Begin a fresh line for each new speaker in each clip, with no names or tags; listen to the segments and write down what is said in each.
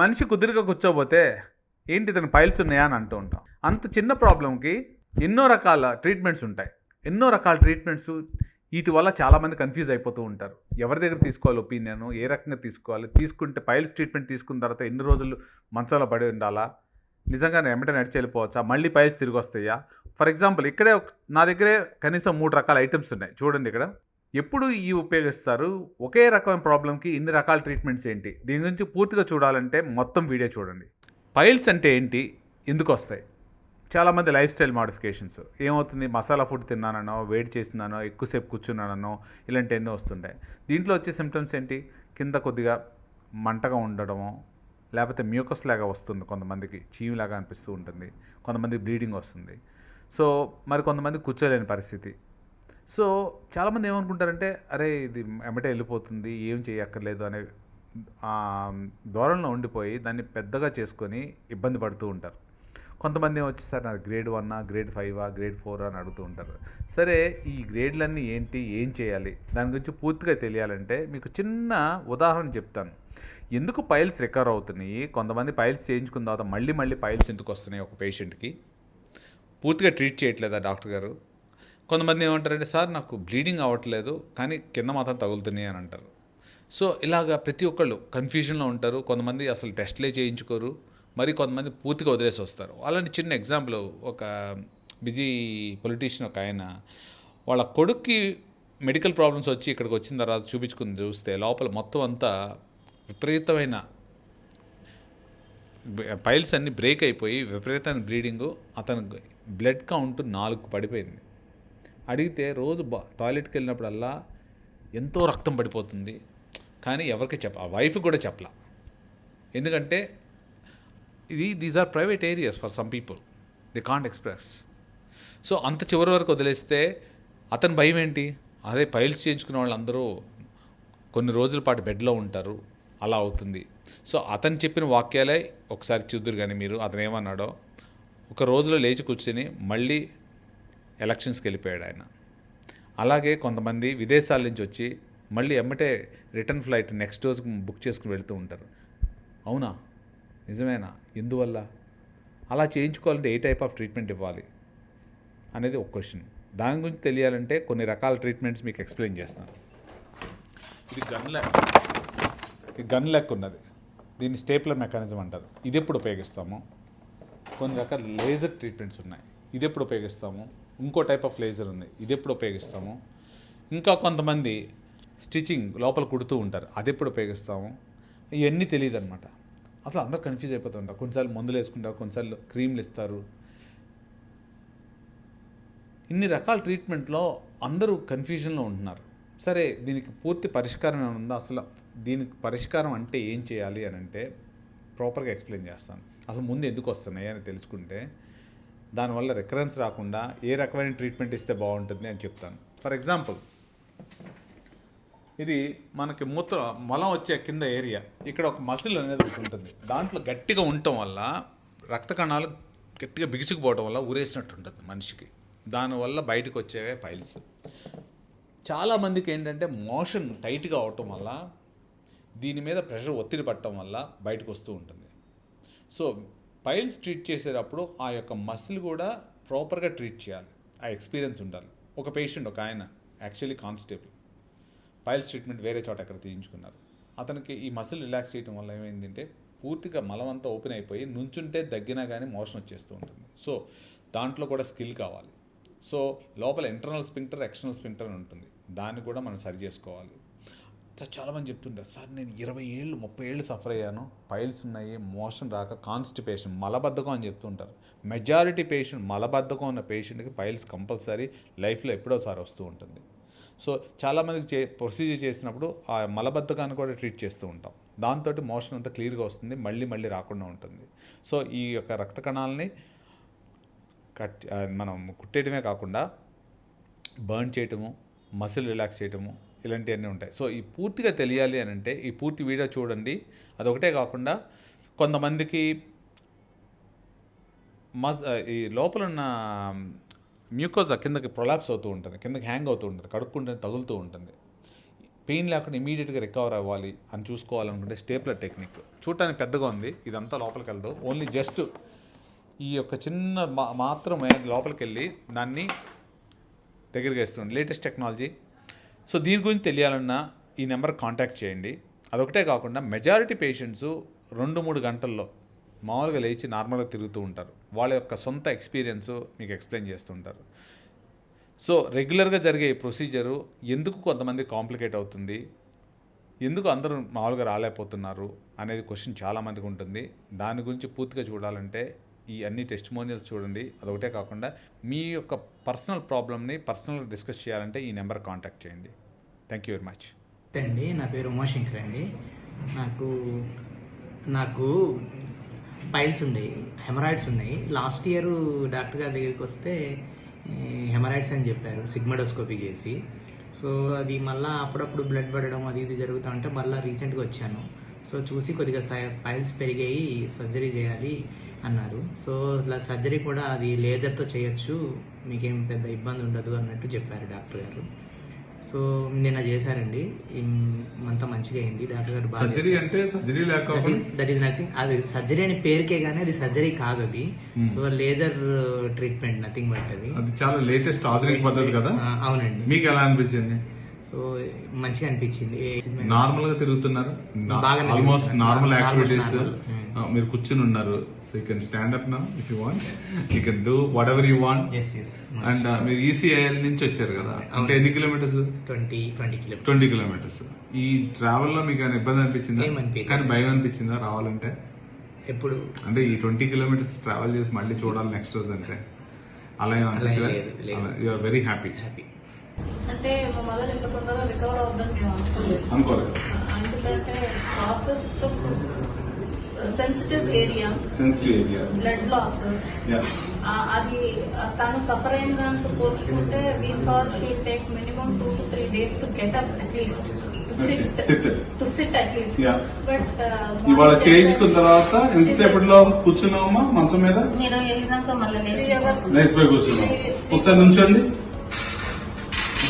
మనిషి కుదురుగా కూర్చోబోతే ఏంటి ఇతను పైల్స్ ఉన్నాయా అని అంటూ ఉంటాం. అంత చిన్న ప్రాబ్లంకి ఎన్నో రకాల ట్రీట్మెంట్స్ ఉంటాయి. ఎన్నో రకాల ట్రీట్మెంట్స్ వీటి వల్ల చాలామంది కన్ఫ్యూజ్ అయిపోతూ ఉంటారు. ఎవరి దగ్గర తీసుకోవాలి ఒపీనియన్? ఏ రకంగా తీసుకోవాలి? తీసుకుంటే పైల్స్ ట్రీట్మెంట్ తీసుకున్న తర్వాత ఎన్ని రోజులు మంచంలో పడి ఉండాలా? నిజంగానే వెంటనే నడిచి వెళ్ళిపోవచ్చా? మళ్ళీ పైల్స్ తిరిగి వస్తాయా? ఫర్ ఎగ్జాంపుల్ ఇక్కడే నా దగ్గరే కనీసం మూడు రకాల ఐటమ్స్ ఉన్నాయి. చూడండి ఇక్కడ. ఎప్పుడు ఈ ఉపయోగిస్తారు? ఒకే రకమైన ప్రాబ్లంకి ఇన్ని రకాల ట్రీట్మెంట్స్ ఏంటి? దీని గురించి పూర్తిగా చూడాలంటే మొత్తం వీడియో చూడండి. పైల్స్ అంటే ఏంటి? ఎందుకు వస్తాయి చాలామంది లైఫ్ స్టైల్ మాడిఫికేషన్స్. ఏమవుతుంది? మసాలా ఫుడ్ తిన్నానో వేడి చేస్తున్నానో ఎక్కువసేపు కూర్చున్నానో ఇలాంటి ఎన్నో వస్తుంటాయి. దీంట్లో వచ్చే సిమ్టమ్స్ ఏంటి? కింద కొద్దిగా మంటగా ఉండడము లేకపోతే మ్యూకస్ లాగా వస్తుంది కొంతమందికి. చీమిలాగా అనిపిస్తూ ఉంటుంది. కొంతమంది బ్లీడింగ్ వస్తుంది. సో మరి కొంతమంది కూర్చోలేని పరిస్థితి. సో చాలామంది ఏమనుకుంటారంటే అరే ఇది ఎమ్మటే వెళ్ళిపోతుంది ఏం చేయక్కర్లేదు అనే ఆ, ధోరణిలో ఉండిపోయి దాన్ని పెద్దగా చేసుకొని ఇబ్బంది పడుతూ ఉంటారు. కొంతమంది వచ్చి సార్ నాది గ్రేడ్ వన్నా గ్రేడ్ ఫైవా గ్రేడ్ ఫోర్ అని అడుగుతూ ఉంటారు. సరే ఈ గ్రేడ్లన్నీ ఏంటి ఏం చేయాలి దాని గురించి పూర్తిగా తెలియాలంటే మీకు చిన్న ఉదాహరణ చెప్తాను. ఎందుకు పైల్స్ రికవర్ అవుతున్నాయి? కొంతమంది పైల్స్ చేయించుకున్న తర్వాత మళ్ళీ మళ్ళీ పైల్స్ ఎందుకు వస్తున్నాయి ఒక పేషెంట్కి? పూర్తిగా ట్రీట్ చేయట్లేదా డాక్టర్ గారు? కొంతమంది ఏమంటారంటే సార్ నాకు బ్లీడింగ్ అవ్వట్లేదు కానీ కింద మాత్రం తగులుతున్నాయి అని అంటారు. సో ఇలాగా ప్రతి ఒక్కళ్ళు కన్ఫ్యూజన్లో ఉంటారు. కొంతమంది అసలు టెస్ట్లే చేయించుకోరు. మరి కొంతమంది పూర్తిగా వదిలేసి వస్తారు. అలాంటి చిన్న ఎగ్జాంపుల్ ఒక బిజీ పొలిటీషియన్ ఒక ఆయన వాళ్ళ కొడుక్కి మెడికల్ ప్రాబ్లమ్స్ వచ్చి ఇక్కడికి వచ్చిన తర్వాత చూపించుకుని చూస్తే లోపల మొత్తం అంతా విపరీతమైన పైల్స్ అన్నీ బ్రేక్ అయిపోయి విపరీతమైన బ్లీడింగు అతను బ్లడ్ కౌంట్ నాలుగు పడిపోయింది. అడిగితే రోజు బా టాయిలెట్కి వెళ్ళినప్పుడల్లా ఎంతో రక్తం పడిపోతుంది. కానీ ఎవరికి చెప్ప ఆ వైఫ్ కూడా చెప్పలా. ఎందుకంటే ఇది these are private areas for some people they can't express so అంత చివరి వరకు వదిలేస్తే అతని భయం ఏంటి? అదే పైల్స్ చేయించుకున్న వాళ్ళందరూ కొన్ని రోజుల పాటు బెడ్లో ఉంటారు. అలా అవుతుంది. సో అతను చెప్పిన వాక్యాలే ఒకసారి చూద్దరు కానీ మీరు అతను ఏమన్నాడో ఒక రోజులో లేచి కూర్చొని మళ్ళీ ఎలక్షన్స్కి వెళ్ళిపోయాడు ఆయన. అలాగే కొంతమంది విదేశాల నుంచి వచ్చి మళ్ళీ ఎమ్మటే రిటర్న్ ఫ్లైట్ నెక్స్ట్ రోజుకు బుక్ చేసుకుని వెళుతూ ఉంటారు. అవునా? నిజమేనా? ఎందువల్ల? అలా చేయించుకోవాలంటే ఏ టైప్ ఆఫ్ ట్రీట్మెంట్ ఇవ్వాలి అనేది ఒక క్వశ్చన్. దాని గురించి తెలియాలంటే కొన్ని రకాల ట్రీట్మెంట్స్ మీకు ఎక్స్ప్లెయిన్ చేస్తాను. ఇది గన్ లెక్ ఇది గన్ లెక్ ఉన్నది. దీన్ని స్టేప్లర్ మెకానిజం అంటారు. ఇది ఎప్పుడు ఉపయోగిస్తాము? కొన్ని రకాల లేజర్ ట్రీట్మెంట్స్ ఉన్నాయి. ఇది ఎప్పుడు ఉపయోగిస్తాము? ఇంకో టైప్ ఆఫ్ లేజర్ ఉంది. ఇది ఎప్పుడు ఉపయోగిస్తాము? ఇంకా కొంతమంది స్టిచ్చింగ్ లోపల కుడుతూ ఉంటారు. అది ఎప్పుడు ఉపయోగిస్తాము? ఇవన్నీ తెలియదు అనమాట అసలు అందరు కన్ఫ్యూజ్ అయిపోతుంటారు కొన్నిసార్లు మందులు వేసుకుంటారు కొన్నిసార్లు క్రీమ్లు ఇస్తారు. ఇన్ని రకాల ట్రీట్మెంట్లో అందరూ కన్ఫ్యూజన్లో ఉంటున్నారు. సరే దీనికి పూర్తి పరిష్కారం ఏమైనా ఉందా? అసలు దీనికి పరిష్కారం అంటే ఏం చేయాలి అని అంటే ప్రాపర్గా ఎక్స్ప్లెయిన్ చేస్తాను. అసలు ముందు ఎందుకు వస్తున్నాయి అని తెలుసుకుంటే దానివల్ల రికరెన్స్ రాకుండా ఏ రకమైన ట్రీట్మెంట్ ఇస్తే బాగుంటుంది అని చెప్తాను. ఫర్ ఎగ్జాంపుల్ ఇది మనకి మూత్ర మలం వచ్చే కింద ఏరియా ఇక్కడ ఒక మసిల్ అనేది ఒకటి ఉంటుంది. దాంట్లో గట్టిగా ఉండటం వల్ల రక్త కణాలు గట్టిగా బిగుసుకుపోవడం వల్ల ఊరేసినట్టు ఉంటుంది మనిషికి. దానివల్ల బయటకు వచ్చేవే పైల్స్ చాలామందికి ఏంటంటే మోషన్ టైట్గా అవటం వల్ల దీని మీద ప్రెషర్ ఒత్తిడి పట్టడం వల్ల బయటకు వస్తూ ఉంటుంది. సో పైల్స్ ట్రీట్ చేసేటప్పుడు ఆ యొక్క మసిల్ కూడా ప్రాపర్గా ట్రీట్ చేయాలి. ఆ ఎక్స్పీరియన్స్ ఉండాలి. ఒక పేషెంట్ ఒక ఆయన యాక్చువల్లీ కానిస్టేబుల్. పైల్స్ ట్రీట్మెంట్ వేరే చోట ఎక్కడ తీయించుకున్నారు. అతనికి ఈ మసిల్ రిలాక్స్ చేయడం వల్ల ఏమైందంటే పూర్తిగా మలం అంతా ఓపెన్ అయిపోయి నుంచుంటే దగ్గినా కానీ మోషన్ వచ్చేస్తూ ఉంటుంది. సో దాంట్లో కూడా స్కిల్ కావాలి. సో లోపల ఇంటర్నల్ స్పింక్టర్ ఎక్స్టర్నల్ స్పింక్టర్ అని ఉంటుంది. దాన్ని కూడా మనం సరి చేసుకోవాలి. చాలామంది చెప్తుంటారు సార్ నేను ఇరవై ఏళ్ళు ముప్పై ఏళ్ళు సఫర్ అయ్యాను. పైల్స్ ఉన్నాయి మోషన్ రాక కాన్స్టిపేషన్ మలబద్ధకం అని చెప్తుంటారు. మెజారిటీ పేషెంట్ మలబద్ధకం ఉన్న పేషెంట్కి పైల్స్ కంపల్సరీ లైఫ్లో ఎప్పుడోసారి వస్తూ ఉంటుంది. సో చాలామందికి చే ప్రొసీజర్ చేసినప్పుడు ఆ మలబద్ధకాన్ని కూడా ట్రీట్ చేస్తూ ఉంటాం. దాంతో మోషన్ అంతా క్లియర్గా వస్తుంది మళ్ళీ మళ్ళీ రాకుండా ఉంటుంది. సో ఈ యొక్క రక్త కణాలని కట్ మనం కుట్టేయడమే కాకుండా బర్న్ చేయటము మసిల్ రిలాక్స్ చేయటము ఇలాంటివన్నీ ఉంటాయి. సో ఈ పూర్తిగా తెలియాలి అని అంటే ఈ పూర్తి వీడియో చూడండి. అదొకటే కాకుండా కొంతమందికి మస్ ఈ లోపల ఉన్న మ్యూకోజా కిందకి ప్రొలాప్స్ అవుతూ ఉంటుంది. కిందకి హ్యాంగ్ అవుతూ ఉంటుంది. కడుక్కుంటే తగులుతూ ఉంటుంది. పెయిన్ లేకుండా ఇమీడియట్గా రికవర్ అవ్వాలి అని చూసుకోవాలనుకుంటే స్టేప్లర్ టెక్నిక్. చూడటానికి పెద్దగా ఉంది. ఇదంతా లోపలికి వెళ్దాం. ఓన్లీ జస్ట్ ఈ యొక్క చిన్న మా మాత్రమే లోపలికి వెళ్ళి దాన్ని దగ్గరికి వేస్తుంది లేటెస్ట్ టెక్నాలజీ సో దీని గురించి తెలియాలన్నా ఈ నెంబర్ కాంటాక్ట్ చేయండి. అదొకటే కాకుండా మెజారిటీ పేషెంట్స్ రెండు మూడు గంటల్లో మామూలుగా లేచి నార్మల్గా తిరుగుతూ ఉంటారు. వాళ్ళ యొక్క సొంత ఎక్స్పీరియన్స్ మీకు ఎక్స్ప్లెయిన్ చేస్తుంటారు సో రెగ్యులర్గా జరిగే ప్రొసీజరు ఎందుకు కొంతమంది కాంప్లికేట్ అవుతుంది? ఎందుకు అందరూ మామూలుగా రాలేకపోతున్నారు? అనేది క్వశ్చన్ చాలామందికి ఉంటుంది. దాని గురించి పూర్తిగా చూడాలంటే ఈ అన్ని టెస్టిమోనియల్స్ చూడండి. అదొకటే కాకుండా మీ యొక్క పర్సనల్ ప్రాబ్లమ్ని పర్సనల్గా డిస్కస్ చేయాలంటే ఈ నెంబర్ కాంటాక్ట్ చేయండి. థ్యాంక్ యూ వెరీ మచ్
అండి నా పేరు ఉమాశంకర్ అండి. నాకు నాకు పైల్స్ ఉన్నాయి హెమరాయిడ్స్ ఉన్నాయి. లాస్ట్ ఇయర్ డాక్టర్ గారి దగ్గరికి వస్తే హెమరాయిడ్స్ అని చెప్పారు సిగ్మడోస్కోపీ చేసి. సో అది మళ్ళీ అప్పుడప్పుడు బ్లడ్ పడడం అది ఇది జరుగుతూ ఉంటే మళ్ళీ రీసెంట్గా వచ్చాను. సో చూసి కొద్దిగా పైల్స్ పెరిగాయి సర్జరీ చేయాలి అన్నారు. సో ఇలా సర్జరీ కూడా అది లేజర్తో చేయొచ్చు మీకేం పెద్ద ఇబ్బంది ఉండదు అన్నట్టు చెప్పారు డాక్టర్ గారు. సో నిన్న చేశారండి అంతా మంచిగా అయింది డాక్టర్ గారు బాగా
సర్జరీ అంటే సర్జరీ లేకపోతే
దట్ ఈస్ నథింగ్ అది సర్జరీ అని పేరుకే కానీ అది సర్జరీ కాదు అది. So laser treatment nothing but అది.
అది చాలా లేటెస్ట్ ఆధునిక పద్ధతి కదా?
అవునండి.
మీకు ఎలా అనిపించింది?
సో మంచిగా అనిపించింది.
నార్మల్గా తిరుగుతున్నారు. ఆల్మోస్ట్. Normal activities. మీరు కూర్చుని ఉన్నారు. So you can stand up నా if you want you can do whatever you want
yes yes
and మీరు E ఈసీఐఎల్ నుంచి వచ్చారు కదా. అంటే ఎన్ని kilometres
twenty twenty kilometres
twenty kilometres ఈ ట్రావెల్లో మీకు ఇబ్బంది అనిపించిందా. కానీ భయం అనిపించిందా రావాలంటే?
ఎప్పుడు?
అంటే ఈ ట్వంటీ కిలోమీటర్స్ ట్రావెల్ చేసి మళ్ళీ చూడాలి నెక్స్ట్ రోజు అంటే. అలా వెరీ హ్యాపీ
హ్యాపీ
అంటే మా మదర్ ఇంత తొందరగా రికవర్ అవుద్దని మేము అనుకోలేదు.
అనుకోలేదు.
ఎందుకంటే process sensitive area
sensitive area
blood loss అది తను సఫర్ అయిన దాంతో పోల్చుకుంటే we thought she take minimum two to three days to get up at least
ఇవాళ చేయించుకున్న తర్వాత ఎంతసేపట్లో కూర్చున్నావమ్మా మంచం మీద?
మీరు వెళ్ళినాక మళ్ళీ
లేచిపోయి కూర్చున్నాం ఒకసారి నుంచోండి.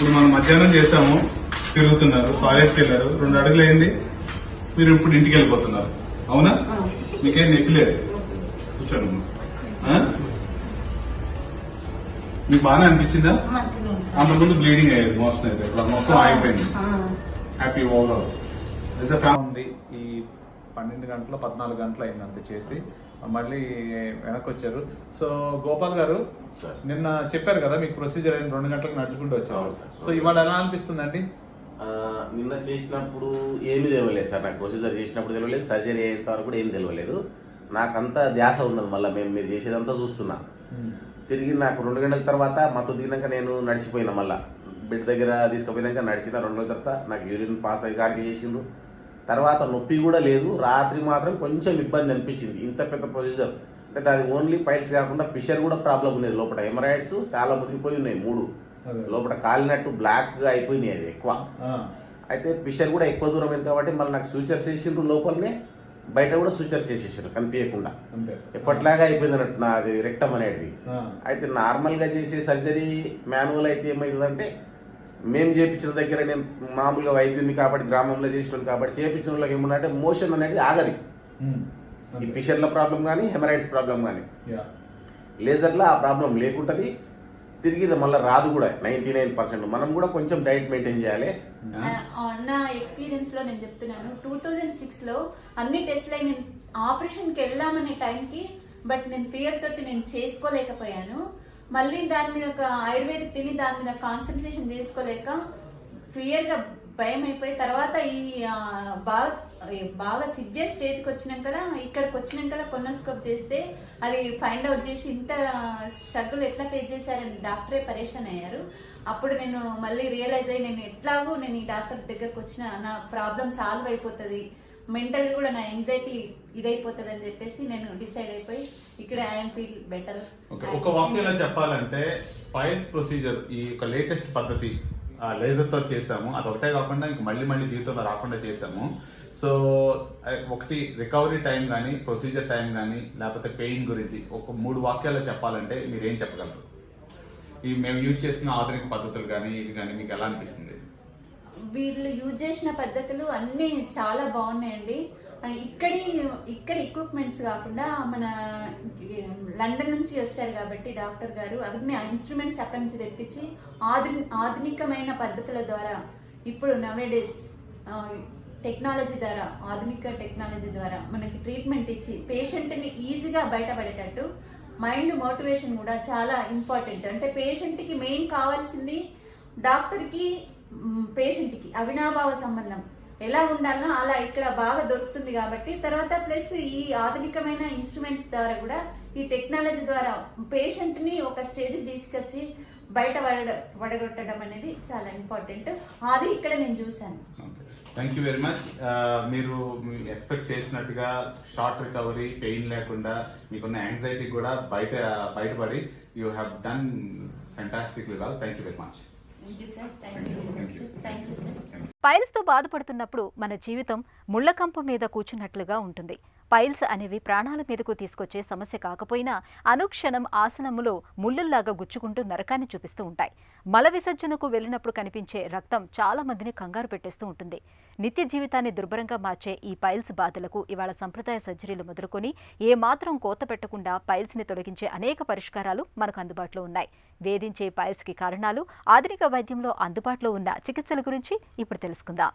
ఇప్పుడు మనం మధ్యాహ్నం చేసాము తిరుగుతున్నారు టాయిలెట్కి వెళ్ళారు. రెండు అడుగులు అయింది మీరు ఇప్పుడు ఇంటికి వెళ్ళిపోతున్నారు. అవునా? మీకేం నొప్పి లేదు? కూర్చోండి? మీకు బాగానే అనిపించిందా. అంతకుముందు బ్లీడింగ్ అయ్యేది మోషన్ అయితే. మొత్తం ఆగిపోయింది. హ్యాపీ ఓవరాల్
ఉంది పన్నెండు గంటలు పద్నాలుగు గంటలు అయింది అంత చేసి. మళ్ళీ వెనక్కి వచ్చారు సో గోపాల్ గారు నిన్న చెప్పారు కదా మీకు ప్రొసీజర్ అయిన రెండు గంటలకు నడుచుకుంటూ వచ్చారు. సో ఇవాళ ఎలా అనిపిస్తుందండి?
నిన్న చేసినప్పుడు ఏమీ తెలియలేదు సార్. నాకు ప్రొసీజర్ చేసినప్పుడు తెలియలేదు సర్జరీ అయ్యేంత వరకు కూడా ఏమీ తెలియలేదు నాకంతా ధ్యాస ఉన్నది మళ్ళీ మేము మీరు చేసేదంతా చూస్తున్నా. తిరిగి నాకు రెండు గంటల తర్వాత మత్తు దిగినాక నేను నడిచిపోయినా మళ్ళా. బెడ్ దగ్గర తీసుకుపోయినాక నడిచిన రెండు రోజుల తర్వాత నాకు యూరిన్ పాస్ అయ్యి గారికి చేసిండ్రు. తర్వాత నొప్పి కూడా లేదు. రాత్రి మాత్రం కొంచెం ఇబ్బంది అనిపించింది. ఇంత పెద్ద ప్రొసీజర్ అంటే అది ఓన్లీ పైల్స్ కాకుండా ఫిషర్ కూడా ప్రాబ్లం ఉండేది. లోపల ఎమరాయిడ్స్ చాలా ముదిరిపోయి ఉన్నాయి మూడు. లోపల కాలినట్టు బ్లాక్గా అయిపోయినాయి అవి ఎక్కువ. అయితే ఫిషర్ కూడా ఎక్కువ దూరం అయింది కాబట్టి మళ్ళీ నాకు సూచర్స్ చేసిండ్రు లోపలనే బయట కూడా సూచర్స్ చేసేసారు కనిపించకుండా. ఎప్పటిలాగా అయిపోయింది అన్నట్టు నాది రెక్టం అనేది. అయితే నార్మల్గా చేసే సర్జరీ మాన్యువల్ అయితే ఏమవుతుందంటే మేము చేయించిన దగ్గర నేను మామూలుగా వైద్యుని కాబట్టి గ్రామంలో చేసిన కాబట్టి చేయించిన వాళ్ళకి ఏమన్నంటే మోషన్ అనేది ఆగది. ఈ. ఫిషర్ల ప్రాబ్లం కానీ హెమరాయిడ్స్ ప్రాబ్లం కానీ
యా.
లేజర్లో ఆ ప్రాబ్లం లేకుంటుంది. తిరిగి మళ్ళీ రాదు కూడా నైంటీ నైన్ పర్సెంట్. మనం కూడా కొంచెం డైట్ మెయింటైన్ చేయాలి.
నా ఎక్స్పీరియన్స్లో నేను చెప్తున్నాను. టూ థౌజండ్ సిక్స్లో అన్ని టెస్ట్లు అయి నేను ఆపరేషన్కి వెళ్దామనే టైంకి బట్ నేను ఫియర్ తోటి నేను చేసుకోలేకపోయాను. మళ్ళీ దాని మీద ఒక ఆయుర్వేదిక్ తిని దాని మీద కాన్సన్ట్రేషన్ చేసుకోలేక ఫియర్గా భయం అయిపోయి తర్వాత ఈ బాగా బాగా సివియర్ స్టేజ్కి వచ్చినాక ఇక్కడికి వచ్చినాక కొన్నోస్కోప్ చేస్తే అది ఫైండ్ అవుట్ చేసి ఇంత స్ట్రగుల్ ఎట్లా ఫేస్ చేశారని డాక్టరే పరేషాన్ అయ్యారు. అప్పుడు నేను మళ్ళీ రియలైజ్ అయ్యి నేను ఎట్లాగో నేను ఈ డాక్టర్ దగ్గరకు వచ్చిన నా ప్రాబ్లం సాల్వ్ అయిపోతుంది. మెంటల్గా కూడా నా ఎంజైటీ ఇదైపోతుంది అని చెప్పేసి నేను డిసైడ్ అయిపోయి ఇక్కడ ఐఎమ్ ఫీల్ బెటర్
ఒక వాక్యంలో చెప్పాలంటే ఫైల్స్ ప్రొసీజర్ ఈ యొక్క లేటెస్ట్ పద్ధతి లేజర్తో చేసాము అది ఒకటే కాకుండా ఇంక మళ్ళీ మళ్ళీ జీవితంలో రాకుండా చేసాము సో ఒకటి రికవరీ టైం కానీ ప్రొసీజర్ టైం కానీ లేకపోతే పెయిన్ గురించి ఒక మూడు వాక్యాల్లో చెప్పాలంటే మీరు ఏం చెప్పగలరు? ఈ మేము యూజ్ చేసిన ఆధునిక పద్ధతులు కానీ ఇవి కానీ మీకు ఎలా అనిపిస్తుంది?
వీళ్ళు యూజ్ చేసిన పద్ధతులు అన్నీ చాలా బాగున్నాయండి. ఇక్కడి ఇక్కడ ఎక్విప్మెంట్స్ కాకుండా మన లండన్ నుంచి వచ్చారు కాబట్టి డాక్టర్ గారు అవన్నీ ఇన్స్ట్రుమెంట్స్ అక్కడి నుంచి తెప్పించి ఆధుని ఆధునికమైన పద్ధతుల ద్వారా ఇప్పుడు నవేడేస్ టెక్నాలజీ ద్వారా ఆధునిక టెక్నాలజీ ద్వారా మనకి ట్రీట్మెంట్ ఇచ్చి పేషెంట్ని ఈజీగా బయటపడేటట్టు మైండ్ మోటివేషన్ కూడా చాలా ఇంపార్టెంట్ అంటే పేషెంట్కి మెయిన్ కావాల్సింది డాక్టర్కి పేషెంట్కి అవినాభావ సంబంధం. ఎలా ఉండాలో అలా ఇక్కడ బాగా దొరుకుతుంది కాబట్టి తర్వాత ప్లస్ ఈ ఆధునికమైన ఇన్స్ట్రుమెంట్స్ ద్వారా కూడా ఈ టెక్నాలజీ ద్వారా పేషెంట్ని ఒక స్టేజ్కి తీసుకొచ్చి బయట పడగొట్టడం అనేది చాలా ఇంపార్టెంట్ అది ఇక్కడ నేను చూశాను.
థ్యాంక్ యూ వెరీ మచ్ మీరు ఎక్స్పెక్ట్ చేసినట్టుగా షార్ట్ రికవరీ పెయిన్ లేకుండా మీకున్న యాంగ్జైటీ కూడా బయట బయటపడి you have done fantastic well thank you very much
పైల్స్తో బాధపడుతున్నప్పుడు మన జీవితం ముళ్ళకంప మీద కూర్చున్నట్లుగా ఉంటుంది. పైల్స్ అనేవి ప్రాణాల మీదకు తీసుకొచ్చే సమస్య కాకపోయినా అనుక్షణం ఆసనములో ముళ్ళుల్లాగా గుచ్చుకుంటూ నరకాన్ని చూపిస్తూ ఉంటాయి. మల విసర్జనకు వెళ్ళినప్పుడు కనిపించే రక్తం చాలా మందిని కంగారు పెట్టేస్తూ ఉంటుంది. నిత్య జీవితాన్ని దుర్భరంగా మార్చే ఈ పైల్స్ బాధలకు ఇవాళ సంప్రదాయ సర్జరీలు మొదలుకొని ఏ మాత్రం కోత పెట్టకుండా పైల్స్ని తొలగించే అనేక పరిష్కారాలు మనకు అందుబాటులో ఉన్నాయి. వేధించే పైల్స్కి కారణాలు ఆధునిక వైద్యంలో అందుబాటులో ఉన్న చికిత్సల గురించి ఇప్పుడు తెలుసుకుందాం.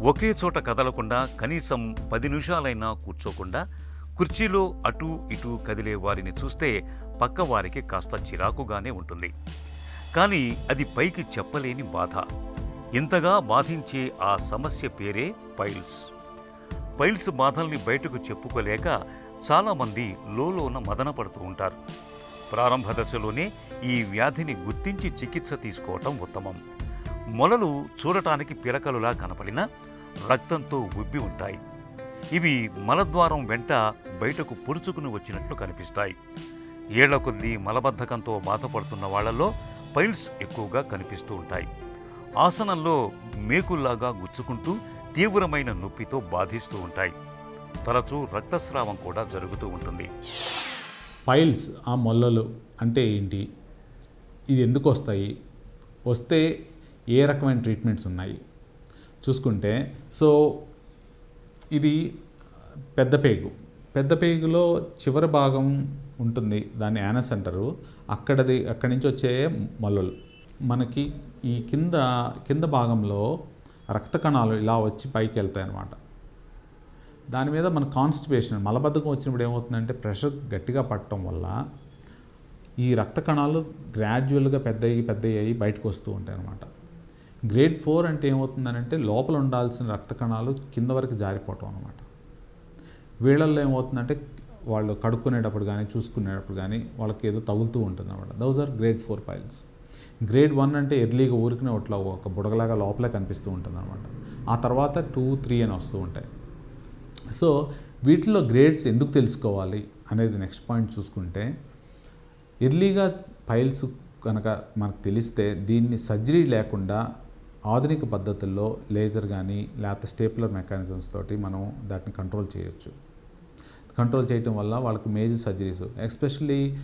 ఒకే చోట కదలకుండా కనీసం పది నిమిషాలైనా కూర్చోకుండా కుర్చీలో అటూ ఇటూ కదిలే వారిని చూస్తే పక్కవారికి కాస్త చిరాకుగానే ఉంటుంది. కానీ అది పైకి చెప్పలేని బాధ. ఇంతగా బాధించే ఆ సమస్య పేరే పైల్స్. పైల్స్ బాధల్ని బయటకు చెప్పుకోలేక చాలామంది లోలోన మదన పడుతూ ఉంటారు. ప్రారంభ దశలోనే ఈ వ్యాధిని గుర్తించి చికిత్స తీసుకోవటం ఉత్తమం. మొలలు చూడటానికి పిలకలులా కనపడినా రక్తంతో ఉబ్బి ఉంటాయి. ఇవి మలద్వారం వెంట బయటకు పొడుచుకుని వచ్చినట్లు కనిపిస్తాయి. ఏళ్ళ కొద్దీ మలబద్ధకంతో బాధపడుతున్న వాళ్ళలో పైల్స్ ఎక్కువగా కనిపిస్తూ ఉంటాయి. ఆసనంలో మేకుల్లాగా గుచ్చుకుంటూ తీవ్రమైన నొప్పితో బాధిస్తూ ఉంటాయి. తరచూ రక్తస్రావం కూడా జరుగుతూ ఉంటుంది.
పైల్స్ ఆ మొల్లలు అంటే ఏంటి? ఇది ఎందుకు వస్తాయి? వస్తే ఏ రకమైన ట్రీట్మెంట్స్ ఉన్నాయి? చూసుకుంటే సో ఇది పెద్ద పేగు. పెద్ద పేగులో చివరి భాగం ఉంటుంది దాన్ని యానస్ అంటారు అక్కడది అక్కడి నుంచి వచ్చే మొలలు మనకి ఈ కింద కింద భాగంలో రక్త కణాలు ఇలా వచ్చి పైకి వెళ్తాయి అన్నమాట దాని మీద మన కాన్స్టిపేషన్ మలబద్ధకం వచ్చినప్పుడు ఏమవుతుందంటే ప్రెషర్ గట్టిగా పట్టడం వల్ల ఈ రక్త కణాలు గ్రాడ్యువల్గా పెద్దయ్యి పెద్దయ్యి బయటకు వస్తూ ఉంటాయి అన్నమాట గ్రేడ్ ఫోర్ అంటే ఏమవుతుందనంటే లోపల ఉండాల్సిన రక్త కణాలు కింద వరకు జారిపోవటం అనమాట వీళ్ళల్లో ఏమవుతుందంటే వాళ్ళు కడుక్కునేటప్పుడు కానీ చూసుకునేటప్పుడు కానీ వాళ్ళకి ఏదో తగులుతూ ఉంటుంది అనమాట those are grade four piles grade one అంటే ఎర్లీగా ఊరికినే ఒట్లా ఒక బుడగలాగా లోపలే కనిపిస్తూ ఉంటుంది అనమాట ఆ తర్వాత టూ త్రీ అని వస్తూ ఉంటాయి. సో వీటిలో గ్రేడ్స్ ఎందుకు తెలుసుకోవాలి అనేది నెక్స్ట్ పాయింట్ చూసుకుంటే ఎర్లీగా పైల్స్ కనుక మనకు తెలిస్తే దీన్ని సర్జరీ లేకుండా ఆధునిక పద్ధతుల్లో లేజర్ కానీ లేకపోతే స్టేపులర్ మెకానిజమ్స్ తోటి మనం దాటిని కంట్రోల్ చేయొచ్చు. కంట్రోల్ చేయటం వల్ల వాళ్ళకి మేజర్ సర్జరీస్ ఎస్పెషల్లీ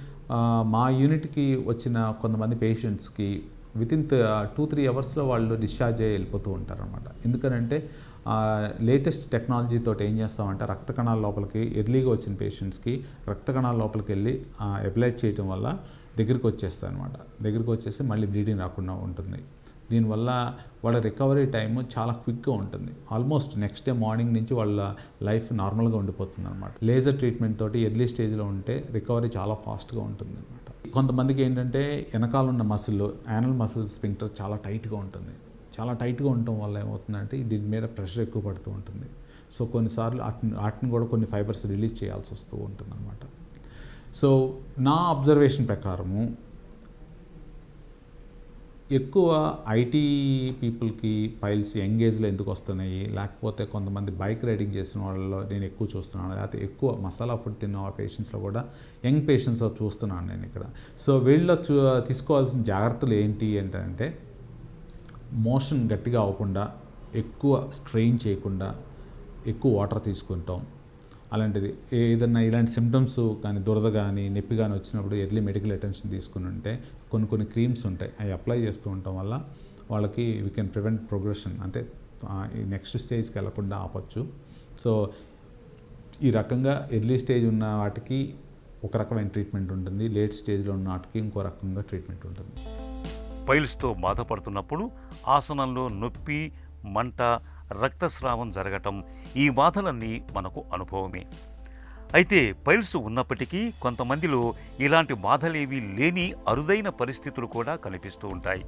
మా యూనిట్కి వచ్చిన కొంతమంది పేషెంట్స్కి వితిన్ టూ త్రీ అవర్స్లో వాళ్ళు డిశ్చార్జ్ అయ్యి వెళ్ళిపోతూ ఉంటారనమాట ఎందుకనంటే లేటెస్ట్ టెక్నాలజీతో ఏం చేస్తామంటే రక్త కణాల లోపలికి ఎర్లీగా వచ్చిన పేషెంట్స్కి రక్త కణాల లోపలికి వెళ్ళి అప్లైడ్ చేయటం వల్ల దగ్గరికి వచ్చేస్తాయి అనమాట దగ్గరికి వచ్చేసి మళ్ళీ బ్లీడింగ్ రాకుండా ఉంటుంది. దీనివల్ల వాళ్ళ రికవరీ టైం చాలా క్విక్గా ఉంటుంది. ఆల్మోస్ట్ నెక్స్ట్ డే మార్నింగ్ నుంచి వాళ్ళ లైఫ్ నార్మల్గా ఉండిపోతుంది అనమాట లేజర్ ట్రీట్మెంట్ తోటి ఎర్లీ స్టేజ్లో ఉంటే రికవరీ చాలా ఫాస్ట్గా ఉంటుంది అనమాట కొంతమందికి ఏంటంటే వెనకాల ఉన్న మసిల్ యానల్ మసిల్ స్పింక్టర్ చాలా టైట్గా ఉంటుంది. చాలా టైట్గా ఉండటం వల్ల ఏమవుతుందంటే దీని మీద ప్రెషర్ ఎక్కువ పడుతూ ఉంటుంది. సో కొన్నిసార్లు వాటిని అటుని కూడా కొన్ని ఫైబర్స్ రిలీజ్ చేయాల్సి వస్తూ ఉంటుంది అనమాట సో నా అబ్జర్వేషన్ ప్రకారము ఎక్కువ ఐటీ పీపుల్కి ఫైల్స్ యంగ్ ఏజ్లో ఎందుకు వస్తున్నాయి? లేకపోతే కొంతమంది బైక్ రైడింగ్ చేసిన వాళ్ళలో నేను ఎక్కువ చూస్తున్నాను. లేకపోతే ఎక్కువ మసాలా ఫుడ్ తిన్న పేషెంట్స్లో కూడా యంగ్ పేషెంట్స్లో చూస్తున్నాను నేను ఇక్కడ. సో వీళ్ళలో చూ తీసుకోవాల్సిన జాగ్రత్తలు ఏంటి ఏంటంటే మోషన్ గట్టిగా అవ్వకుండా ఎక్కువ స్ట్రెయిన్ చేయకుండా ఎక్కువ వాటర్ తీసుకుంటాం. అలాంటిది ఏదన్నా ఇలాంటి సిమ్టమ్స్ కానీ దురద కానీ నొప్పి కానీ వచ్చినప్పుడు ఎర్లీ మెడికల్ అటెన్షన్ తీసుకుని ఉంటే కొన్ని కొన్ని క్రీమ్స్ ఉంటాయి. అవి అప్లై చేస్తూ ఉండటం వల్ల వాళ్ళకి వీ కెన్ ప్రివెంట్ ప్రోగ్రెషన్ అంటే ఈ నెక్స్ట్ స్టేజ్కి వెళ్ళకుండా ఆపచ్చు. సో ఈ రకంగా ఎర్లీ స్టేజ్ ఉన్న వాటికి ఒక రకమైన ట్రీట్మెంట్ ఉంటుంది. లేట్ స్టేజ్లో ఉన్న వాటికి ఇంకో రకంగా ట్రీట్మెంట్ ఉంటుంది.
పైల్స్తో బాధపడుతున్నప్పుడు ఆసనంలో నొప్పి మంట రక్తస్రావం జరగటం ఈ బాధలన్నీ మనకు అనుభవమే. అయితే పైల్స్ ఉన్నప్పటికీ కొంతమందిలో ఇలాంటి బాధలేవీ లేని అరుదైన పరిస్థితులు కూడా కనిపిస్తూ ఉంటాయి.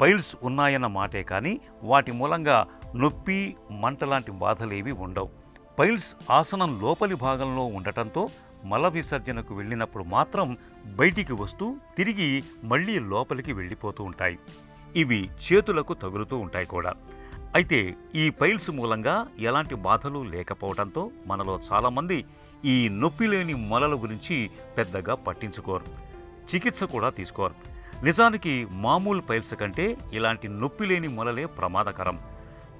పైల్స్ ఉన్నాయన్న మాటే కానీ వాటి మూలంగా నొప్పి మంట లాంటి బాధలేవి ఉండవు. పైల్స్ ఆసనం లోపలి భాగంలో ఉండటంతో మల విసర్జనకు వెళ్ళినప్పుడు మాత్రం బయటికి వస్తూ తిరిగి మళ్ళీ లోపలికి వెళ్ళిపోతూ ఉంటాయి. ఇవి చేతులకు తగులుతూ ఉంటాయి కూడా. అయితే ఈ పైల్స్ మూలంగా ఎలాంటి బాధలు లేకపోవడంతో మనలో చాలామంది ఈ నొప్పి లేని మొలల గురించి పెద్దగా పట్టించుకోరు. చికిత్స కూడా తీసుకోరు. నిజానికి మామూలు పైల్స్ కంటే ఇలాంటి నొప్పి లేని మొలలే ప్రమాదకరం.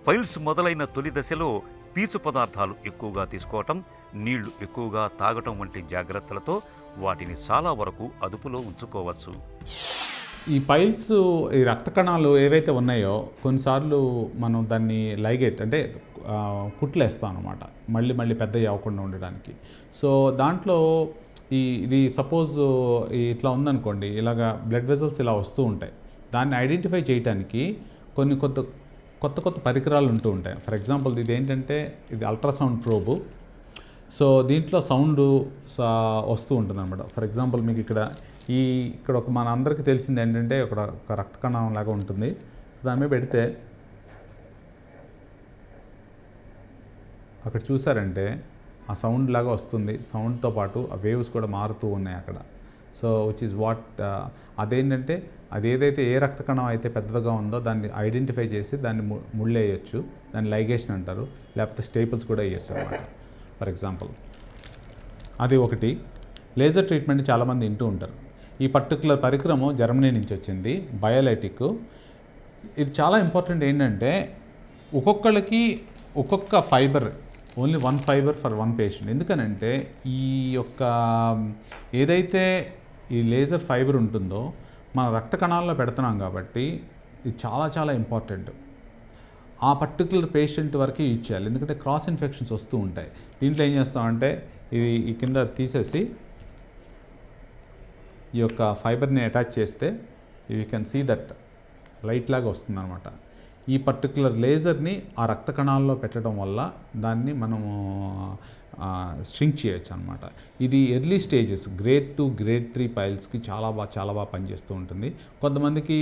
పైల్స్ మొదలైన తొలి దశలో పీచు పదార్థాలు ఎక్కువగా తీసుకోవటం నీళ్ళు ఎక్కువగా తాగటం వంటి జాగ్రత్తలతో వాటిని చాలా వరకు అదుపులో ఉంచుకోవచ్చు.
ఈ పైల్స్ ఈ రక్త కణాలు ఏవైతే ఉన్నాయో కొన్నిసార్లు మనం దాన్ని లైగేట్ అంటే కుట్లేస్తాం అనమాట మళ్ళీ మళ్ళీ పెద్ద అవ్వకుండా ఉండడానికి. సో దాంట్లో ఈ ఇది సపోజ్ ఇట్లా ఉందనుకోండి ఇలాగ బ్లడ్ వెజల్స్ ఇలా వస్తూ ఉంటాయి. దాన్ని ఐడెంటిఫై చేయడానికి కొన్ని కొత్త కొత్త కొత్త పరికరాలు ఉంటూ ఉంటాయి. ఫర్ ఎగ్జాంపుల్ ఇది ఏంటంటే ఇది అల్ట్రాసౌండ్ ప్రోబు. సో దీంట్లో సౌండ్ వస్తూ ఉంటుంది అనమాట ఫర్ ఎగ్జాంపుల్ మీకు ఇక్కడ ఈ ఇక్కడ ఒక మన అందరికీ తెలిసింది ఏంటంటే ఇక్కడ ఒక రక్త కణం లాగా ఉంటుంది. సో దాని మీద పెడితే అక్కడ చూసారంటే ఆ సౌండ్ లాగా వస్తుంది. సౌండ్తో పాటు ఆ వేవ్స్ కూడా మారుతూ ఉన్నాయి అక్కడ. సో విచ్ ఇస్ వాట్ అదేంటంటే అది ఏదైతే ఏ రక్త కణం అయితే పెద్దగా ఉందో దాన్ని ఐడెంటిఫై చేసి దాన్ని ము- ముళ్ళు వేయొచ్చు దాన్ని లైగేషన్ అంటారు. లేకపోతే స్టేపుల్స్ కూడా వేయచ్చు అనమాట ఫర్ ఎగ్జాంపుల్. అది ఒకటి. లేజర్ ట్రీట్మెంట్ చాలామంది వింటూ ఉంటారు. ఈ పర్టికులర్ పరికరము జర్మనీ నుంచి వచ్చింది బయోలైటిక్. ఇది చాలా ఇంపార్టెంట్ ఏంటంటే ఒక్కొక్కళ్ళకి ఒక్కొక్క fibre only one fibre for one patient ఎందుకనంటే ఈ యొక్క ఏదైతే ఈ లేజర్ ఫైబర్ ఉంటుందో మన రక్త కణాల్లో పెడుతున్నాం కాబట్టి ఇది చాలా చాలా ఇంపార్టెంట్ ఆ పర్టికులర్ పేషెంట్ వరకే యూజ్ చేయాలి. ఎందుకంటే క్రాస్ ఇన్ఫెక్షన్స్ వస్తూ ఉంటాయి. దీంట్లో ఏం చేస్తామంటే ఇది ఈ కింద తీసేసి ఈ యొక్క ఫైబర్ని అటాచ్ చేస్తే you can see that light లాగా వస్తుంది అనమాట ఈ పర్టికులర్ లేజర్ని ఆ రక్త కణాల్లో పెట్టడం వల్ల దాన్ని మనము స్ట్రింక్ చేయొచ్చు అనమాట ఇది early stages grade two grade three పైల్స్కి చాలా బాగా చాలా బాగా పనిచేస్తూ ఉంటుంది. కొంతమందికి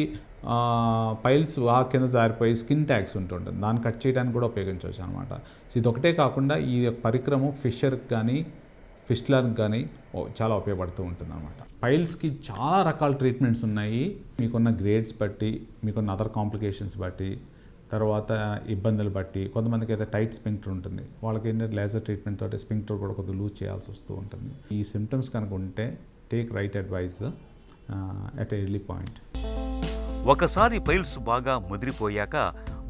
పైల్స్ ఆ కింద జారిపోయి స్కిన్ ట్యాగ్స్ ఉంటుంటుంది. దాన్ని కట్ చేయడానికి కూడా ఉపయోగించవచ్చు అనమాట ఇది ఒకటే కాకుండా ఈ పరికరము ఫిషర్కి కానీ ఫిస్ట్లర్కి కానీ చాలా ఉపయోగపడుతూ ఉంటుంది అనమాట పైల్స్కి చాలా రకాల ట్రీట్మెంట్స్ ఉన్నాయి. మీకున్న గ్రేడ్స్ బట్టి మీకున్న అదర్ కాంప్లికేషన్స్ బట్టి తర్వాత ఇబ్బందులు బట్టి కొంతమందికి అయితే టైట్ స్పింక్టర్ ఉంటుంది. వాళ్ళకి ఏంటంటే లేజర్ ట్రీట్మెంట్ తోటి స్పింక్టర్ కూడా కొద్దిగా లూజ్ చేయాల్సి వస్తూ ఉంటుంది. ఈ సిమ్టమ్స్ కనుక ఉంటే take right advice at early point.
ఒకసారి పైల్స్ బాగా ముదిరిపోయాక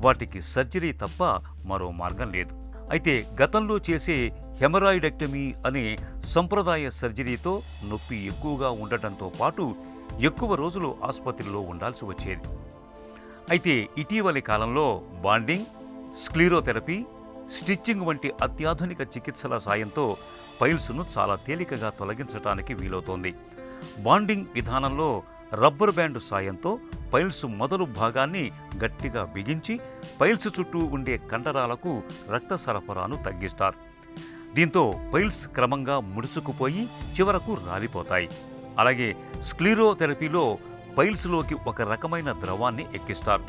వాటికి సర్జరీ తప్ప మరో మార్గం లేదు. అయితే గతంలో చేసే హెమరాయిడెక్టమీ అనే సంప్రదాయ సర్జరీతో నొప్పి ఎక్కువగా ఉండటంతో పాటు ఎక్కువ రోజులు ఆసుపత్రిలో ఉండాల్సి వచ్చేది. అయితే ఇటీవలి కాలంలో బాండింగ్ స్క్లీరోథెరపీ స్టిచ్చింగ్ వంటి అత్యాధునిక చికిత్సల సాయంతో పైల్స్ను చాలా తేలికగా తొలగించడానికి వీలవుతోంది. బాండింగ్ విధానంలో రబ్బర్ బ్యాండ్ సాయంతో పైల్స్ మొదలు భాగాన్ని గట్టిగా బిగించి పైల్స్ చుట్టూ ఉండే కండరాలకు రక్త సరఫరాను తగ్గిస్తారు. దీంతో పైల్స్ క్రమంగా ముడుచుకుపోయి చివరకు రాలిపోతాయి. అలాగే స్క్లీరోథెరపీలో పైల్స్లోకి ఒక రకమైన ద్రవాన్ని ఎక్కిస్తారు.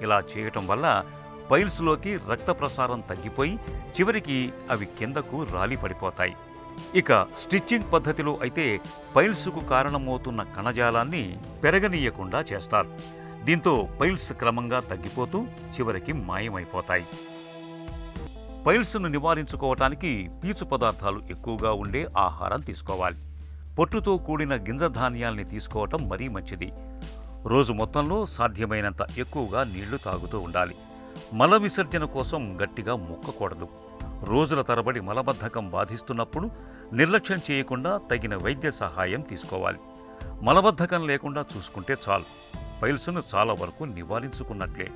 ఇలా చేయటం వల్ల పైల్స్లోకి రక్త ప్రసారం తగ్గిపోయి చివరికి అవి కిందకు రాలి పడిపోతాయి ఇక స్టిచ్చింగ్ పద్ధతిలో అయితే పైల్స్కు కారణమవుతున్న కణజాలాన్ని పెరగనీయకుండా చేస్తారు. దీంతో పైల్స్ క్రమంగా తగ్గిపోతూ చివరికి మాయమైపోతాయి. పైల్స్ను నివారించుకోవటానికి పీచు పదార్థాలు ఎక్కువగా ఉండే ఆహారం తీసుకోవాలి. పొట్టుతో కూడిన గింజ ధాన్యాల్ని తీసుకోవటం మరీ మంచిది. రోజు మొత్తంలో సాధ్యమైనంత ఎక్కువగా నీళ్ళు తాగుతూ ఉండాలి. మల విసర్జన కోసం గట్టిగా ముక్కకూడదు. రోజుల తరబడి మలబద్ధకం బాధిస్తున్నప్పుడు నిర్లక్ష్యం చేయకుండా తగిన వైద్య సహాయం తీసుకోవాలి. మలబద్ధకం లేకుండా చూసుకుంటే చాలు. పైల్స్ను చాలా వరకు నివారించుకున్నట్లే.